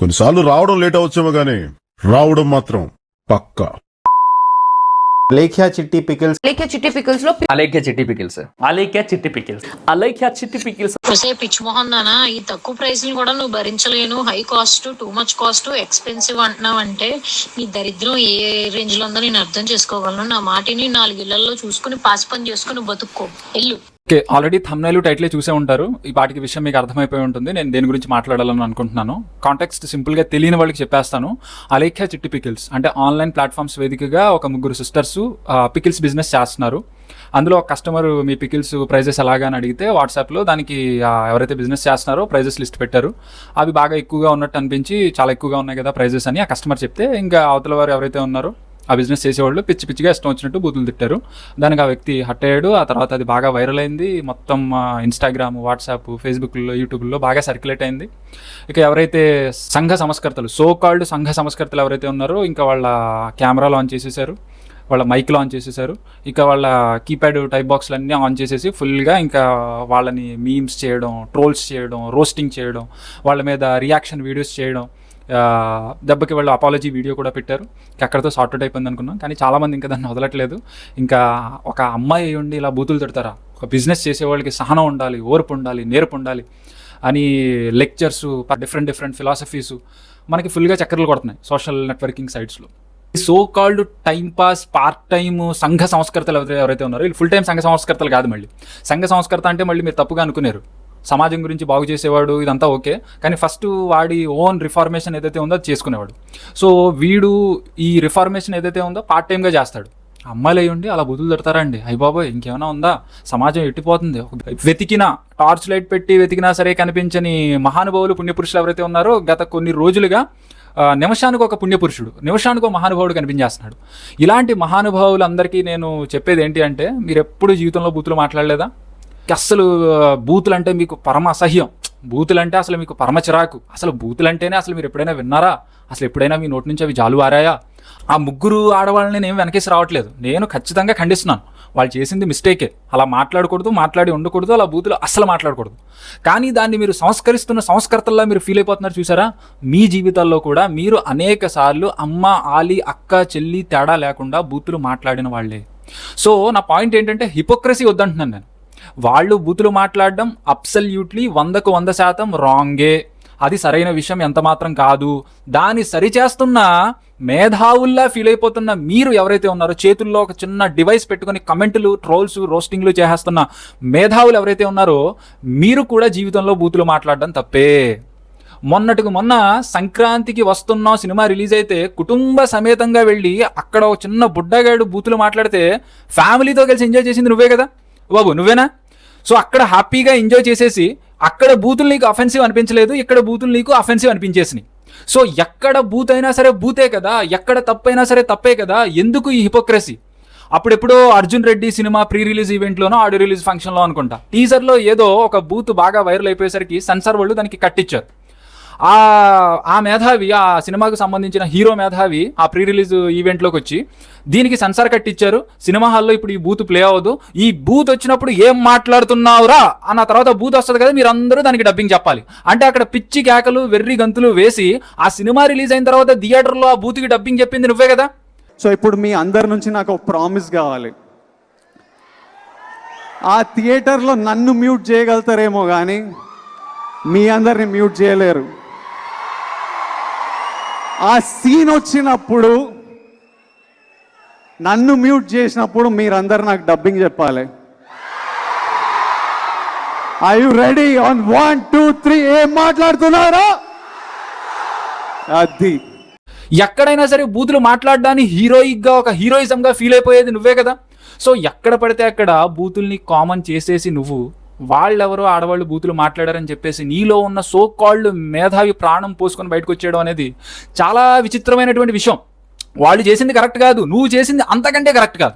కొన్నిసార్లు రావడం లేట్ అవచ్చేమో గానీ రావడం మాత్రం పక్కా. లేఖ్యా చిట్టి పికిల్స్. లేక చిట్టి పికిల్స్లో అలేఖ్య చిట్టి పికిల్స్. అలేఖ్య చిట్టి పికిల్స్. అలేఖ్య చిట్టి పికిల్స్. ఒసే పిచ్ మోహన్ నానా ఈ తక్కువ ప్రైస్ని కూడా నువ్వు భరించలేను. High cost too much cost expensive అంటున్నావు అంటే నీ దరిద్రం ఏ రేంజ్లో ఉందో నేను అర్థం చేసుకోగలను. నా మాటిని నాలుగు ఇళ్ళలో చూసుకుని పాసి పని చేసుకుని బతుక్కో. ఎల్లు ఓకే ఆల్రెడీ థమ్నైల్ టైటిలే చూసే ఉంటారు. ఈ పాటికి విషయం మీకు అర్థమైపోయి ఉంటుంది. నేను దేని గురించి మాట్లాడాలని అనుకుంటున్నాను. కాంటెక్స్ట్ సింపుల్గా తెలియని వాళ్ళకి చెప్పేస్తాను. అలేఖ్య చిట్టి పికిల్స్ అంటే ఆన్లైన్ ప్లాట్ఫామ్స్ వేదికగా ఒక ముగ్గురు సిస్టర్స్ పికిల్స్ బిజినెస్ చేస్తున్నారు. అందులో కస్టమర్ మీ పికిల్స్ ప్రైజెస్ ఎలాగా అని అడిగితే వాట్సాప్లో దానికి ఎవరైతే బిజినెస్ చేస్తున్నారో ప్రైజెస్ లిస్ట్ పెట్టారు. అవి బాగా ఎక్కువగా ఉన్నట్టు అనిపించి చాలా ఎక్కువగా ఉన్నాయి కదా ప్రైజెస్ అని ఆ కస్టమర్ చెప్తే ఇంకా అవతల వారు ఎవరైతే ఉన్నారో ఆ బిజినెస్ చేసేవాళ్ళు పిచ్చి పిచ్చిగా ఇష్టం వచ్చినట్టు బూతులు తిట్టారు. దానికి ఆ వ్యక్తి హట్ అయ్యాడు. ఆ తర్వాత అది బాగా వైరల్ అయింది. మొత్తం ఇన్స్టాగ్రామ్ వాట్సాప్ ఫేస్బుక్లో యూట్యూబ్లో బాగా సర్క్యులేట్ అయింది. ఇక ఎవరైతే సంఘ సంస్కర్తలు సో కాల్డ్ సంఘ సంస్కర్తలు ఎవరైతే ఉన్నారో ఇంకా వాళ్ళ కెమెరాలు ఆన్ చేసేసారు. వాళ్ళ మైక్లు ఆన్ చేసేసారు. ఇక వాళ్ళ కీప్యాడ్ టైప్ బాక్స్లు అన్నీ ఆన్ చేసేసి ఫుల్గా ఇంకా వాళ్ళని మీమ్స్ చేయడం ట్రోల్స్ చేయడం రోస్టింగ్ చేయడం వాళ్ళ మీద రియాక్షన్ వీడియోస్ చేయడం దెబ్బకి వాళ్ళు అపాలజీ వీడియో కూడా పెట్టారు. ఇంకా అక్కడతో సార్ట్అవుట్ అయిపోయింది అనుకున్నాం. కానీ చాలామంది ఇంకా దాన్ని వదలట్లేదు. ఇంకా ఒక అమ్మాయి ఉండి ఇలా బూతులు తిడతారా? ఒక బిజినెస్ చేసేవాళ్ళకి సహనం ఉండాలి ఓర్పు ఉండాలి నేర్పు ఉండాలి అని లెక్చర్స్ డిఫరెంట్ డిఫరెంట్ ఫిలాసఫీస్ మనకి ఫుల్గా చక్కర్లు కొడుతున్నాయి social networking సైట్స్లో so called time pass part time సంఘ సంస్కర్తలు ఎవరైతే ఎవరైతే ఉన్నారో వీళ్ళు ఫుల్ టైం సంఘ సంస్కర్తలు కాదు మళ్ళీ. సంఘ సంస్కర్త అంటే మళ్ళీ మీరు తప్పుగా అనుకున్నారు సమాజం గురించి బాగు చేసేవాడు ఇదంతా ఓకే. కానీ ఫస్ట్ వాడి ఓన్ రిఫార్మేషన్ ఏదైతే ఉందో అది చేసుకునేవాడు. సో వీడు ఈ రిఫార్మేషన్ ఏదైతే ఉందో పార్ట్ టైంగా చేస్తాడు. అమ్మాయిలు అయ్యి ఉండి అలా బుద్ధులు తిడతారా అండి అయ్యి బాబోయ్ ఇంకేమైనా ఉందా? సమాజం ఎట్టిపోతుంది? వెతికినా వెతికిన టార్చ్ లైట్ పెట్టి వెతికినా సరే కనిపించని మహానుభావులు పుణ్యపురుషులు ఎవరైతే ఉన్నారో గత కొన్ని రోజులుగా నిమిషానికి ఒక పుణ్యపురుషుడు నిమిషానికి ఒక మహానుభావుడు కనిపించేస్తున్నాడు. ఇలాంటి మహానుభావులందరికీ నేను చెప్పేది ఏంటి అంటే మీరు ఎప్పుడు జీవితంలో బూతులు మాట్లాడలేదా? అస్సలు బూతులు అంటే మీకు పరమ అసహ్యం. బూతులు అంటే అసలు మీకు పరమ చిరాకు. అసలు బూతులు అంటేనే అసలు మీరు ఎప్పుడైనా విన్నారా? అసలు ఎప్పుడైనా మీ నోటి నుంచి అవి జాలువారాయా ఆ ముగ్గురు ఆడవాళ్ళని నేను వెనకేసి రావట్లేదు. నేను ఖచ్చితంగా ఖండిస్తున్నాను. వాళ్ళు చేసింది మిస్టేకే. అలా మాట్లాడకూడదు మాట్లాడి ఉండకూడదు అలా బూతులు అస్సలు మాట్లాడకూడదు. కానీ దాన్ని మీరు సంస్కరిస్తున్న సంస్కర్తల్లా మీరు ఫీల్ అయిపోతున్నారు చూసారా? మీ జీవితాల్లో కూడా మీరు అనేక సార్లు అమ్మ ఆలి అక్క చెల్లి తేడా లేకుండా బూతులు మాట్లాడిన వాళ్ళే. సో నా పాయింట్ ఏంటంటే హిపోక్రసీ వద్దంటున్నాను నేను. వాళ్ళు బూతులు మాట్లాడడం అబ్సల్యూట్లీ వందకు వంద శాతం రాంగే. అది సరైన విషయం ఎంత మాత్రం కాదు. దాన్ని సరిచేస్తున్న మేధావుల్లా ఫీల్ అయిపోతున్న మీరు ఎవరైతే ఉన్నారో చేతుల్లో ఒక చిన్న డివైస్ పెట్టుకుని కమెంట్లు ట్రోల్స్ రోస్టింగ్లు చేసేస్తున్న మేధావులు ఎవరైతే ఉన్నారో మీరు కూడా జీవితంలో బూతులు మాట్లాడడం తప్పే. మొన్నటికి మొన్న సంక్రాంతికి వస్తున్న సినిమా రిలీజ్ అయితే కుటుంబ సమేతంగా వెళ్ళి అక్కడ ఒక చిన్న బుడ్డగాడు బూతులు మాట్లాడితే ఫ్యామిలీతో కలిసి ఎంజాయ్ చేసింది నువ్వే కదా? బాబు నువ్వేనా? సో అక్కడ హ్యాపీగా ఎంజాయ్ చేసేసి అక్కడ బూతులు నీకు అఫెన్సివ్ అనిపించలేదు ఇక్కడ బూతులు నీకు అఫెన్సివ్ అనిపించేసినాయి. సో ఎక్కడ బూత్ అయినా సరే బూతే కదా ఎక్కడ తప్పైనా సరే తప్పే కదా ఎందుకు ఈ హిపోక్రసీ అప్పుడెప్పుడో Arjun Reddy cinema pre release ఈవెంట్లోనో audio release ఫంక్షన్లో అనుకుంటా. టీజర్లో ఏదో ఒక బూత్ బాగా వైరల్ అయిపోయేసరికి సెన్సార్ వాళ్ళు దానికి కట్టించారు. ఆ ఆ మేధావి ఆ సినిమాకు సంబంధించిన హీరో మేధావి ఆ ప్రీ రిలీజ్ ఈవెంట్లోకి వచ్చి దీనికి సెన్సార్ కట్టించారు సినిమా హాల్లో ఇప్పుడు ఈ బూత్ ప్లే అవ్వదు. ఈ బూత్ వచ్చినప్పుడు ఏం మాట్లాడుతున్నావురా అన్న తర్వాత బూత్ వస్తుంది కదా మీరు అందరూ దానికి డబ్బింగ్ చెప్పాలి. అంటే అక్కడ పిచ్చి కేకలు వెర్రి గంతులు వేసి ఆ సినిమా రిలీజ్ అయిన తర్వాత థియేటర్లో ఆ బూత్కి డబ్బింగ్ చెప్పింది నువ్వే కదా? సో ఇప్పుడు మీ అందరి నుంచి నాకు ఒక ప్రామిస్ కావాలి. ఆ థియేటర్లో నన్ను మ్యూట్ చేయగలుగుతారేమో కానీ మీ అందరిని మ్యూట్ చేయలేరు. ఆ సీన్ వచ్చినప్పుడు నన్ను మ్యూట్ చేసినప్పుడు మీరందరు నాకు డబ్బింగ్ చెప్పాలి. I you ready on one two three ఏం మాట్లాడుతున్నారా? అది. ఎక్కడైనా సరే బూతులు మాట్లాడడాన్ని హీరోయిక్గా ఒక హీరోయిజంగా ఫీల్ అయిపోయేది నువ్వే కదా. సో ఎక్కడ పడితే అక్కడ బూతుల్ని కామన్ చేసేసి నువ్వు వాళ్ళెవరో ఆడవాళ్ళు బూతులు మాట్లాడారని చెప్పేసి నీలో ఉన్న సో కాల్డ్ మేధావి ప్రాణం పోసుకొని బయటకు వచ్చేయడం అనేది చాలా విచిత్రమైనటువంటి విషయం. వాళ్ళు చేసింది కరెక్ట్ కాదు. నువ్వు చేసింది అంతకంటే కరెక్ట్ కాదు.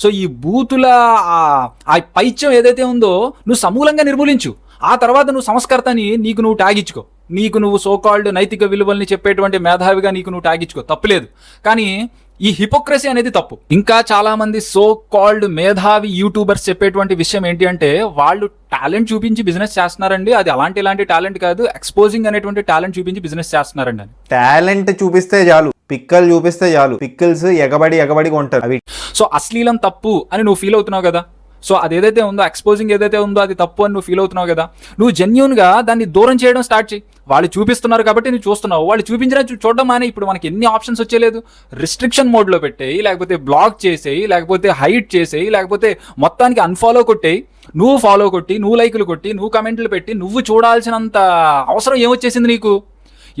సో ఈ బూతుల ఆ- ఆ పైత్యం ఏదైతే ఉందో నువ్వు సమూలంగా నిర్మూలించు. ఆ తర్వాత నువ్వు సంస్కర్తని నీకు నువ్వు టాగిచ్చుకో నీకు నువ్వు సోకాల్డ్ నైతిక విలువల్ని చెప్పేటువంటి మేధావిగా నీకు నువ్వు టాగిచ్చుకో తప్పులేదు. కానీ ఈ హిపోక్రసీ అనేది తప్పు. ఇంకా చాలా మంది సో కాల్డ్ మేధావి యూట్యూబర్స్ చెప్పేటువంటి విషయం ఏంటి అంటే వాళ్ళు టాలెంట్ చూపించి బిజినెస్ చేస్తున్నారండి. అది అలాంటి ఇలాంటి టాలెంట్ కాదు. ఎక్స్పోజింగ్ అనేటువంటి టాలెంట్ చూపించి బిజినెస్ చేస్తున్నారండి అని. టాలెంట్ చూపిస్తే చాలు. పిక్కలు చూపిస్తే చాలు. పిక్కల్స్ ఎగబడి ఎగబడి కొంటారు. అవి సో అశ్లీలం తప్పు అని నువ్వు ఫీల్ అవుతున్నావు కదా. సో అది ఏదైతే ఉందో ఎక్స్పోజింగ్ ఏదైతే ఉందో అది తప్పు అని నువ్వు ఫీల్ అవుతున్నావు కదా. నువ్వు జెన్యున్గా దాన్ని దూరం చేయడం స్టార్ట్ చేయి. వాళ్ళు చూపిస్తున్నారు కాబట్టి నువ్వు చూస్తున్నావు. వాళ్ళు చూపించిన చూడడం మానే ఇప్పుడు మనకి ఎన్ని ఆప్షన్స్ వచ్చేలేదు రిస్ట్రిక్షన్ మోడ్లో పెట్టేయి లేకపోతే బ్లాక్ చేసేయి లేకపోతే హైట్ చేసేయి లేకపోతే మొత్తానికి అన్ఫాలో కొట్టేయి. నువ్వు ఫాలో కొట్టి నువ్వు లైకులు కొట్టి నువ్వు కమెంట్లు పెట్టి నువ్వు చూడాల్సినంత అవసరం ఏమొచ్చేసింది నీకు?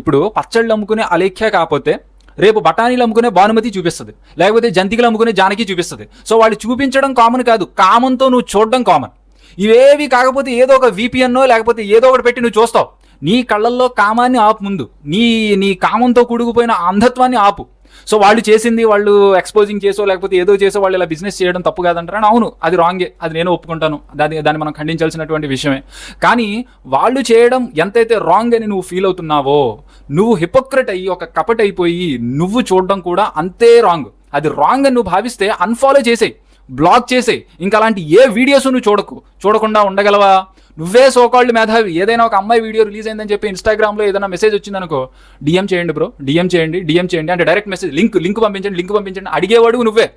ఇప్పుడు పచ్చళ్ళు అమ్ముకునే అలేఖ్య కాకపోతే రేపు బఠానీలు అమ్ముకునే భానుమతి చూపిస్తుంది. లేకపోతే జంతికలు అమ్ముకునే జానకి చూపిస్తుంది. సో వాళ్ళు చూపించడం కామన్ కాదు. కామన్తో నువ్వు చూడడం కామన్ ఇవేవి కాకపోతే ఏదో ఒక విపిఎన్నో లేకపోతే ఏదో ఒకటి పెట్టి నువ్వు చూస్తావు. నీ కళ్ళల్లో కామాన్ని ఆపు ముందు. నీ నీ కామంతో కూడుకుపోయిన అంధత్వాన్ని ఆపు. సో వాళ్ళు చేసింది వాళ్ళు ఎక్స్పోజింగ్ చేసో లేకపోతే ఏదో చేసో వాళ్ళు ఇలా బిజినెస్ చేయడం తప్పు కాదంటారా అవును అది రాంగే అది నేను ఒప్పుకుంటాను. దాని దాన్ని మనం ఖండించాల్సినటువంటి విషయమే. కానీ వాళ్ళు చేయడం ఎంతైతే రాంగ్ అని నువ్వు ఫీల్ అవుతున్నావో నువ్వు హిపోక్రెట్ అయ్యి ఒక కపట్ అయిపోయి నువ్వు చూడడం కూడా అంతే రాంగ్ అది రాంగ్ అని నువ్వు భావిస్తే అన్ఫాలో చేసేయి. బ్లాక్ చేసేయి. ఇంకా అలాంటి ఏ వీడియోస్ నువ్వు చూడకు. చూడకుండా ఉండగలవా? నువ్వే సోకాల్డ్ మేధావి. ఏదైనా ఒక అమ్మాయి వీడియో రిలీజ్ అయిందని చెప్పి ఇన్స్టాగ్రామ్లో ఏదైనా మెసేజ్ వచ్చిందనుకో డిఎం చేయండి బ్రో. డిఎం చేయండి డిఎం చేయండి. అంటే డైరెక్ట్ మెసేజ్ లింక్ లింక్ పంపించండి లింక్ పంపించండి. అడిగేవాడు నువ్వే.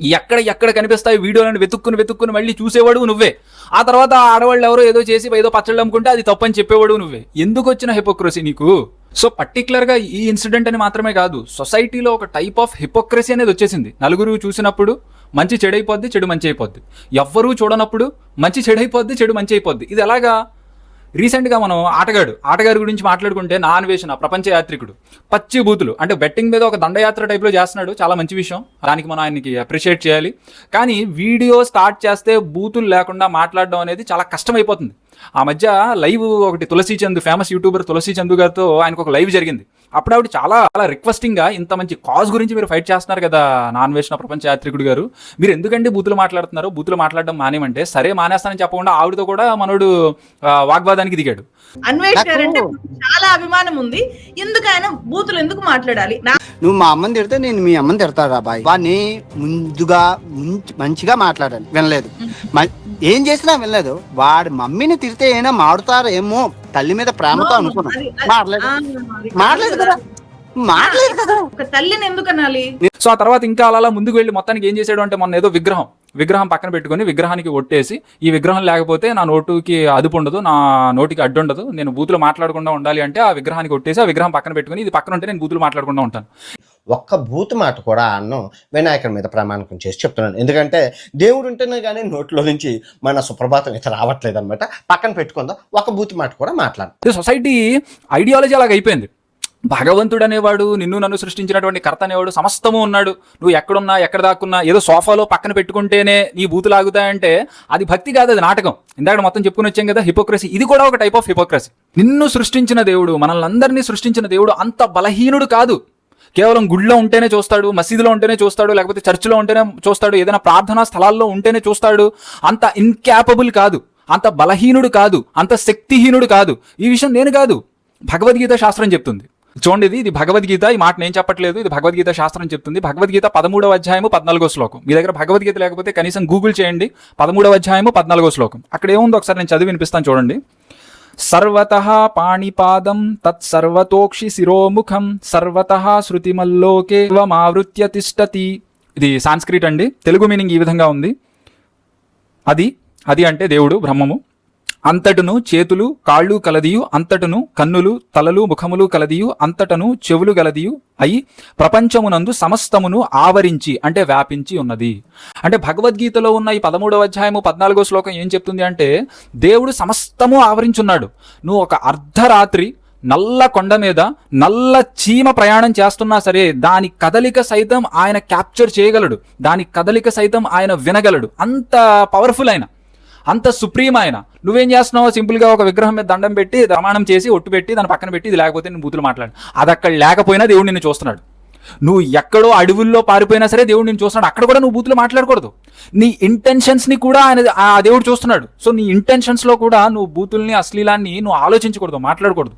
ఎక్కడ ఎక్కడ కనిపిస్తాయి వీడియోలను వెతుక్కుని వెతుక్కుని మళ్ళీ చూసేవాడు నువ్వే. ఆ తర్వాత ఆడవాళ్ళు ఎవరో ఏదో చేసి ఏదో పచ్చళ్ళు అమ్ముకుంటే అది తప్పని చెప్పేవాడు నువ్వే. ఎందుకు వచ్చిన హిపోక్రసీ నీకు? సో పర్టికులర్గా ఈ ఇన్సిడెంట్ అని మాత్రమే కాదు సొసైటీలో ఒక టైప్ ఆఫ్ హిపోక్రసీ అనేది వచ్చేసింది. నలుగురు చూసినప్పుడు మంచి చెడైపోద్ది చెడు మంచి అయిపోద్ది ఎవ్వరూ చూడనప్పుడు మంచి చెడైపోద్ది చెడు మంచి అయిపోద్ది ఇది ఎలాగా? రీసెంట్గా మనం ఆటగాడు ఆటగాడి గురించి మాట్లాడుకుంటే నా అన్వేషణ ప్రపంచ యాత్రికుడు పచ్చి బూతులు అంటే బెట్టింగ్ మీద ఒక దండయాత్ర టైప్లో చేస్తున్నాడు చాలా మంచి విషయం. దానికి మనం ఆయనకి అప్రిషియేట్ చేయాలి. కానీ వీడియో స్టార్ట్ చేస్తే బూతులు లేకుండా మాట్లాడడం అనేది చాలా కష్టమైపోతుంది. ఆ మధ్య లైవ్ ఒకటి తులసి చందు ఫేమస్ యూట్యూబర్ తులసి చందు గారితో ఆయనకు ఒక లైవ్ జరిగింది. అప్పుడు ఆవిడ చాలా చాలా రిక్వెస్టింగ్గా ఇంత మంచి కాజ్ గురించి మీరు ఫైట్ చేస్తున్నారు కదా నాన్ వేసిన ప్రపంచ యాత్రికుడు గారు. మీరు ఎందుకండి బూతులు మాట్లాడుతున్నారు? బూతులు మాట్లాడడం మానేమంటే సరే మానేస్తానని చెప్పకుండా ఆవిడతో కూడా మనోడు వాగ్వాదానికి దిగాడు. అన్వేష్ చాలా అభిమానం ఉంది. ఎందుకు ఆయన బూతులు ఎందుకు మాట్లాడాలి? నువ్వు మా అమ్మని తిడితే నేను మీ అమ్మని తిడతారా బాయ్? వాడిని ముందుగా ముంచ్- మంచిగా మాట్లాడాలి. వినలేదు. ఏం చేసినా వినలేదు. వాడి మమ్మీని తిడితే ఏమైనా మారుతారేమో తల్లి మీద ప్రేమతో అనుకున్నాం. మారలేదు. మారలేదు కదా. మారలేదు కదా. ఒక తల్లిని ఎందుకు అనాలి? సో ఆ తర్వాత ఇంకా అలా ముందుకు వెళ్ళి మొత్తానికి ఏం చేశాడు అంటే మొన్న ఏదో విగ్రహం విగ్రహం పక్కన పెట్టుకొని విగ్రహానికి ఒట్టేసి ఈ విగ్రహం లేకపోతే నా నోటుకి అదుపు ఉండదు నా నోటికి అడ్డు ఉండదు నేను బూతులు మాట్లాడకుండా ఉండాలి అంటే ఆ విగ్రహానికి ఒట్టేసి ఆ విగ్రహం పక్కన పెట్టుకొని ఇది పక్కన ఉంటే నేను బూతులు మాట్లాడకుండా ఉంటాను. ఒక్క భూత మాట కూడా అన్నం వినాయకుడి మీద ప్రమాణకం చేసి చెప్తున్నాను. ఎందుకంటే దేవుడు ఉంటేనే కానీ నోట్లో నుంచి మన సుప్రభాతం ఇతర రావట్లేదు అనమాట పక్కన పెట్టుకుందాం. ఒక భూతి మాట కూడా మాట్లాడు సొసైటీ ఐడియాలజీ అలాగ అయిపోయింది. భగవంతుడు అనేవాడు నిన్ను నన్ను సృష్టించినటువంటి కర్త అనేవాడు సమస్తము ఉన్నాడు. నువ్వు ఎక్కడున్నా ఎక్కడ దాక్కున్నా ఏదో సోఫాలో పక్కన పెట్టుకుంటేనే నీ బూతులు లాగుతాయంటే అది భక్తి కాదు అది నాటకం. ఇందాక మొత్తం చెప్పుకుని వచ్చాం కదా హిపోక్రసీ. ఇది కూడా ఒక టైప్ ఆఫ్ హిపోక్రసీ నిన్ను సృష్టించిన దేవుడు మనల్ని అందరినీ సృష్టించిన దేవుడు అంత బలహీనుడు కాదు. కేవలం గుడిలో ఉంటేనే చూస్తాడు మసీదులో ఉంటేనే చూస్తాడు లేకపోతే చర్చిలో ఉంటేనే చూస్తాడు ఏదైనా ప్రార్థనా స్థలాల్లో ఉంటేనే చూస్తాడు. అంత ఇన్క్యాపబుల్ కాదు అంత బలహీనుడు కాదు అంత శక్తిహీనుడు కాదు. ఈ విషయం నేను కాదు. భగవద్గీత శాస్త్రం చెప్తుంది. చూడండి ఇది ఇది భగవద్గీత ఈ మాట నేను చెప్పట్లేదు ఇది భగవద్గీత శాస్త్రం చెప్తుంది. భగవద్గీత పదమూడవ అధ్యాయము పద్నాలుగో శ్లోకం. మీ దగ్గర భగవద్గీత లేకపోతే కనీసం గూగుల్ చేయండి. పదమూడవ అధ్యాయము పద్నాలుగో శ్లోకం. అక్కడ ఏముందో ఒకసారి నేను చదివి వినిపిస్తాను చూడండి. సర్వత పాణిపాదం తత్సర్వతోక్షి శిరోముఖం సర్వత శృతిమల్లోకే మావృత్య తిష్టతి. ఇది సాంస్క్రిట్ అండి. తెలుగు మీనింగ్ ఈ విధంగా ఉంది. అది అది అంటే దేవుడు బ్రహ్మము. అంతటను చేతులు కాళ్ళు కలదియు అంతటను కన్నులు తలలు ముఖములు కలదియు అంతటను చెవులు గలదియు అయి ప్రపంచమునందు సమస్తమును ఆవరించి అంటే వ్యాపించి ఉన్నది. అంటే భగవద్గీతలో ఉన్న ఈ పదమూడవ అధ్యాయము పద్నాలుగో శ్లోకం ఏం చెప్తుంది అంటే దేవుడు సమస్తము ఆవరించున్నాడు. నువ్వు ఒక అర్ధరాత్రి నల్ల కొండ మీద నల్ల చీమ ప్రయాణం చేస్తున్నా సరే దాని కదలిక సైతం ఆయన క్యాప్చర్ చేయగలడు. దాని కదలిక సైతం ఆయన వినగలడు. అంత పవర్ఫుల్ ఆయన. అంత సుప్రీం ఆయన. నువ్వేం చేస్తున్నావు సింపుల్గా ఒక విగ్రహం మీద దండం పెట్టి ప్రమాణం చేసి ఒట్టు పెట్టి దాని పక్కన పెట్టి ఇది లేకపోతే నేను బూతులు మాట్లాడు అది అక్కడ లేకపోయినా దేవుడు నిన్ను చూస్తున్నాడు. నువ్వు ఎక్కడో అడవుల్లో పారిపోయినా సరే దేవుడు నేను చూస్తున్నాడు. అక్కడ కూడా నువ్వు బూతులు మాట్లాడకూడదు. నీ ఇంటెన్షన్స్ని కూడా ఆయన ఆ దేవుడు చూస్తున్నాడు. సో నీ ఇంటెన్షన్స్లో కూడా నువ్వు బూతుల్ని అశ్లీలాన్ని నువ్వు ఆలోచించకూడదు మాట్లాడకూడదు.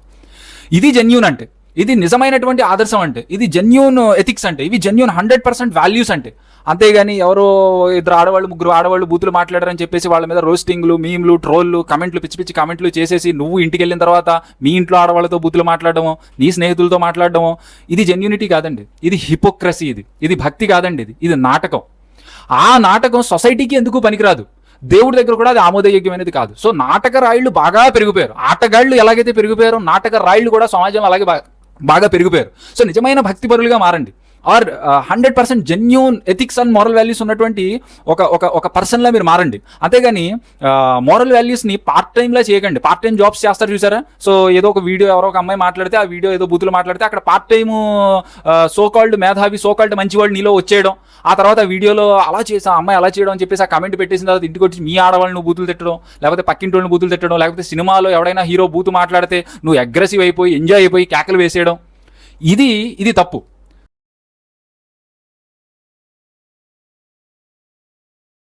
ఇది జెన్యూన్ అంటే. ఇది నిజమైనటువంటి ఆదర్శం అంటే. ఇది జెన్యున్ ఎథిక్స్ అంటే. ఇవి జెన్యున్ హండ్రెడ్ పర్సెంట్ వాల్యూస్ అంటే. అంతేగాని ఎవరో ఇద్దరు ఆడవాళ్ళు ముగ్గురు ఆడవాళ్ళు బూతులు మాట్లాడారని చెప్పేసి వాళ్ళ మీద రోస్టింగ్లు మీమ్లు ట్రోల్లు కమెంట్లు పిచ్చి పిచ్చి కమెంట్లు చేసేసి నువ్వు ఇంటికి వెళ్ళిన తర్వాత మీ ఇంట్లో ఆడవాళ్ళతో బూతులు మాట్లాడడము నీ స్నేహితులతో మాట్లాడడము ఇది జెన్యూనిటీ కాదండి. ఇది హిపోక్రసీ ఇది. ఇది భక్తి కాదండి ఇది. ఇది నాటకం. ఆ నాటకం సొసైటీకి ఎందుకు పనికిరాదు? దేవుడి దగ్గర కూడా అది ఆమోదయోగ్యమైనది కాదు. సో నాటక రాయుళ్ళు బాగా పెరిగిపోయారు. ఆటగాళ్ళు ఎలాగైతే పెరిగిపోయారో నాటక రాయుళ్ళు కూడా సమాజంలో అలాగే బాగా పెరిగిపోయారు. సో నిజమైన భక్తిపరులుగా మారండి. Or hundred percent genuine ethics and moral values ఉన్నటువంటి ఒక ఒక ఒక పర్సన్లా మీరు మారండి. అంతేగాని మోరల్ వాల్యూస్ని పార్ట్ టైంలా చేయకండి. పార్ట్ టైం జాబ్స్ చేస్తారు చూసారా? సో ఏదో ఒక వీడియో ఎవరో ఒక అమ్మాయి మాట్లాడితే ఆ వీడియో ఏదో బూతులు మాట్లాడితే అక్కడ పార్ట్ టైం సోకాల్డ్ మేధావి సోకాల్డ్ మంచివాళ్ళు నీలో వచ్చేయడం. ఆ తర్వాత వీడియోలో అలా చేసా అమ్మాయి అలా చేయడం అని చెప్పేసి ఆ కమెంట్ పెట్టేసిన తర్వాత ఇంటికి వచ్చి మీ ఆడవాళ్ళని నువ్వు బూతులు తిట్టడం లేకపోతే పక్కింటి బూతులు తిట్టడం లేకపోతే సినిమాలో ఎవడైనా హీరో బూతు మాట్లాడితే నువ్వు అగ్రెసివ్ అయిపోయి ఎంజాయ్ అయిపోయి కేకలు వేసేయడం. ఇది ఇది తప్పు.